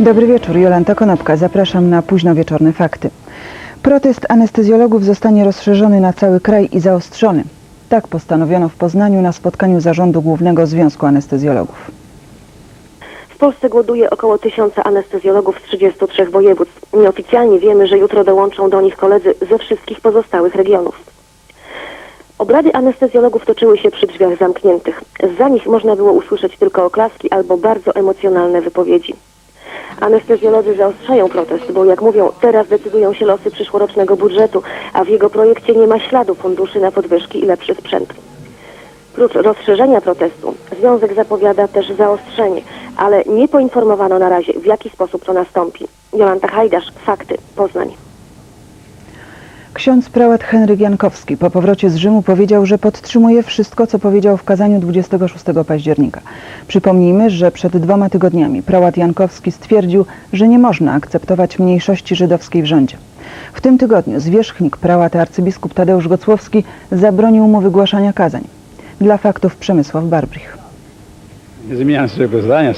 Dobry wieczór, Jolanta Konopka. Zapraszam na późnowieczorne fakty. Protest anestezjologów zostanie rozszerzony na cały kraj i zaostrzony. Tak postanowiono w Poznaniu na spotkaniu Zarządu Głównego Związku Anestezjologów. W Polsce głoduje około tysiąca anestezjologów z 33 województw. Nieoficjalnie wiemy, że jutro dołączą do nich koledzy ze wszystkich pozostałych regionów. Obrady anestezjologów toczyły się przy drzwiach zamkniętych. Za nich można było usłyszeć tylko oklaski albo bardzo emocjonalne wypowiedzi. Anestezjolodzy zaostrzają protest, bo jak mówią, teraz decydują się losy przyszłorocznego budżetu, a w jego projekcie nie ma śladu funduszy na podwyżki i lepszy sprzęt. Prócz rozszerzenia protestu, Związek zapowiada też zaostrzenie, ale nie poinformowano na razie, w jaki sposób to nastąpi. Jolanta Hajdasz, Fakty, Poznań. Ksiądz prałat Henryk Jankowski po powrocie z Rzymu powiedział, że podtrzymuje wszystko, co powiedział w kazaniu 26 października. Przypomnijmy, że przed dwoma tygodniami prałat Jankowski stwierdził, że nie można akceptować mniejszości żydowskiej w rządzie. W tym tygodniu zwierzchnik prałata arcybiskup Tadeusz Gocłowski zabronił mu wygłaszania kazań. Dla faktów Przemysław Barbrich. Nie zmieniam swojego zdania.